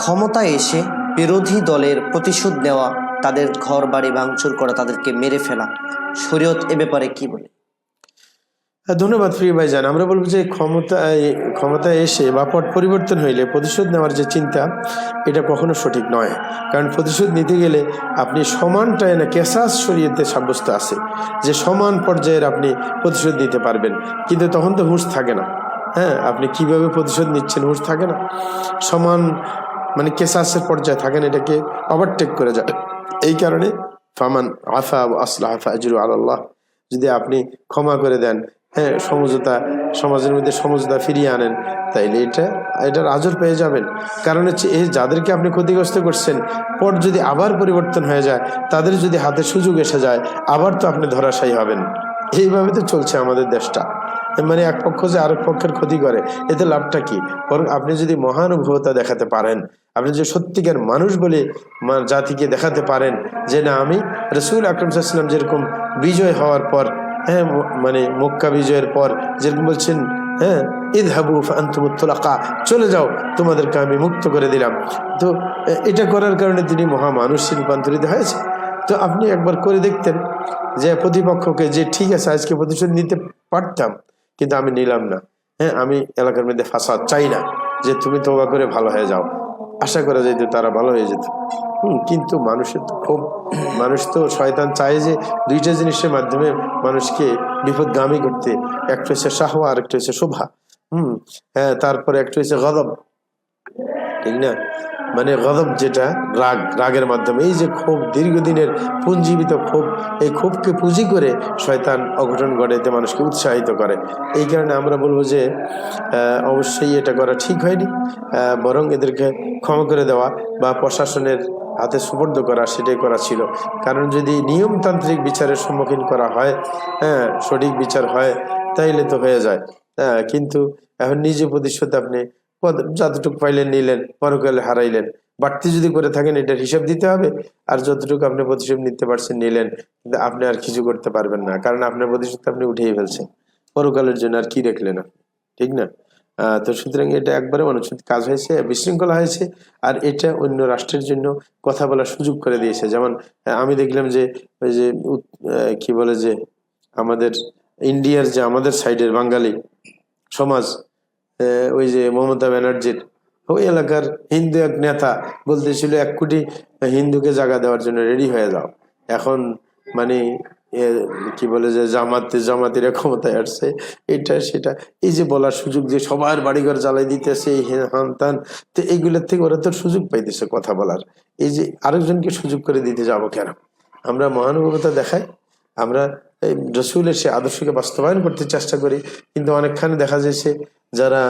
ক্ষমতায় এসে বিরোধী দলের প্রতিশোধ নেওয়া, তাদের ঘর বাড়ি ভাঙচুর করা, তাদেরকে মেরে ফেলা। শরীয়ত এ ব্যাপারে কি বলে? ধন্যবাদ প্রিয় ভাইজান। আমরা বলব যে ক্ষমতায় ক্ষমতায় এসে বা পট পরিবর্তন হইলে প্রতিশোধ নেওয়ার যে চিন্তা, এটা কখনো সঠিক নয়। কারণ প্রতিশোধ নিতে গেলে আপনি সমানটায় না কেসাস শরীয়তে সাব্যস্ত আছে, যে সমান পর্যায়ের আপনি প্রতিশোধ নিতে পারবেন। কিন্তু তখন তো হুঁশ থাকে না। হ্যাঁ আপনি কীভাবে প্রতিশোধ নিচ্ছেন হুঁশ থাকে না। সমান মানে কেসাসের পর্যায়ে থাকেন, এটাকে ওভারটেক করে যায়। এই কারণে ফামান আফা আসলাহ আজরু আল্লাহ যদি আপনি ক্ষমা করে দেন হ্যাঁ সমঝোতা, সমাজের মধ্যে সমঝোতা ফিরিয়ে আনেন, তাইলে এটা, এটার আজর পেয়ে যাবেন। কারণ হচ্ছে এই যাদেরকে আপনি ক্ষতিগ্রস্ত করছেন পর যদি আবার পরিবর্তন হয়ে যায়, তাদের যদি হাতে সুযোগ এসে যায়, আবার তো আপনি ধরাশায়ী হবেন। এইভাবে তো চলছে আমাদের দেশটা। মানে এক পক্ষ যে আরেক পক্ষের ক্ষতি করে, এতে লাভটা কি? বরং আপনি যদি মহানুভবতা দেখাতে পারেন আপনি যে সত্যিকার মানুষ বলে জাতিকে দেখাতে পারেন যে না, আমি রসুল আকরম সাল্লাম যেরকম বিজয় হওয়ার পর হ্যাঁ মানে মক্কা বিজয়ের পর যেরকম বলছেন হ্যাঁ ঈদ হাবু আন্তমুত্তলাকা চলে যাও, তোমাদেরকে আমি মুক্ত করে দিলাম। তো এটা করার কারণে তিনি মহামানুষে রূপান্তরিত হয়েছে। তো আপনি একবার করে দেখতেন যে প্রতিপক্ষকে যে ঠিক আছে, আজকে প্রতিশোধ নিতে পারতাম, কিন্তু আমি নিলাম না। হ্যাঁ আমি এলাকার মধ্যে ফাসাদ চাই না যে তুমি তোবা করে ভালো হয়ে যাও। আশা করা যেত তারা ভালো হয়ে যেত। কিন্তু মানুষের তো খুব, মানুষ তো শয়তান চায় যে দুইটা জিনিসের মাধ্যমে মানুষকে বিপদগামী করতে। একটা হচ্ছে শাহওয়া আর একটা হচ্ছে শোভা। হম হ্যাঁ তারপরে একটা হচ্ছে গদব। ঠিক না? মানে গদব যেটা, রাগ, রাগের মাধ্যমে, এই যে ক্ষোভ, দীর্ঘদিনের পুঞ্জীবিত ক্ষোভ, এই ক্ষোভকে পুঁজি করে শয়তান অঘটন ঘটাইতে মানুষকে উৎসাহিত করে। এই কারণে আমরা বলব যে অবশ্যই এটা করা ঠিক হয়নি। বরং এদেরকে ক্ষমা করে দেওয়া বা প্রশাসনের হাতে সুপর্দ করা, সেটাই করা ছিল। কারণ যদি নিয়মতান্ত্রিক বিচারের সম্মুখীন করা হয় হ্যাঁ সঠিক বিচার হয়, তাইলে তো হয়ে যায়। হ্যাঁ কিন্তু এখন নিজে প্রতিশোধ আপনি যতটুকু পাইলেন নিলেন, পরকালে হারাইলেন। বাড়তি যদি করে থাকেন, এটার হিসাব দিতে হবে। আর যতটুকু আপনি প্রতিশোধ নিতে পারছেন, নিলেন, কিন্তু আপনি আর কিছু করতে পারবেন না। কারণ আপনার প্রতিশোধ আপনি উঠেই ফেলছেন। পরকালের জন্য আর কি রেখলেন আপনি? ঠিক না? তো সুতরাং এটা একবারে অনুচিত কাজ হয়েছে, বিশৃঙ্খলা হয়েছে। আর এটা অন্য রাষ্ট্রের জন্য কথা বলার সুযোগ করে দিয়েছে। যেমন আমি দেখলাম যে, ওই যে কি বলে যে, আমাদের ইন্ডিয়ার যে, আমাদের সাইডের বাঙালি সমাজ ওই যে মমতা ব্যানার্জির ওই এলাকার হিন্দু এক নেতা বলতেছিল, এক কোটি হিন্দুকে জায়গা দেওয়ার জন্য রেডি হয়ে যাও। এখন মানে কি বলে যে, জামাতে, জামাতিরা ক্ষমতায় আসছে, এটা, সেটা, এই যে বলার সুযোগ যে সবার বাড়িঘর জ্বালাই দিতেছে, এই তো এইগুলোর থেকে ওরা তো সুযোগ পাইতেছে কথা বলার। এই যে আরেকজনকে সুযোগ করে দিতে যাব কেন? আমরা মহানুভবতা দেখাই। আমরা এই রসুলের সে আদর্শকে বাস্তবায়ন করতে চেষ্টা করি, কিন্তু অনেকখানে দেখা যাচ্ছে যারা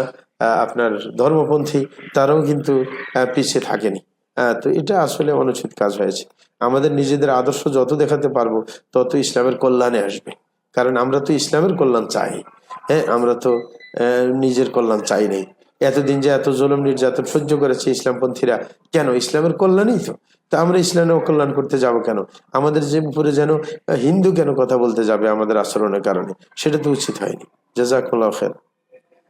আপনার ধর্মপন্থী, তারাও কিন্তু পিছিয়ে থাকেনি। তো এটা আসলে অনুচিত কাজ হয়েছে। আমাদের নিজেদের আদর্শ যত দেখাতে পারব, তত ইসলামের কল্যাণে আসবে। কারণ আমরা তো ইসলামের কল্যাণ চাই। হ্যাঁ আমরা তো নিজের কল্যাণ চাই নাই। এতদিন যে এত জুলুম নির্যাতন সহ্য করেছে ইসলামপন্থীরা, কেন? ইসলামের কল্যাণই তো। তা আমরা ইসলামের অকল্যাণ করতে যাব কেন? আমাদের যে উপরে যেন হিন্দু কেন কথা বলতে যাবে আমাদের আচরণের কারণে? সেটা তো উচিত হয়নি। জাজাকুল্লাহ খের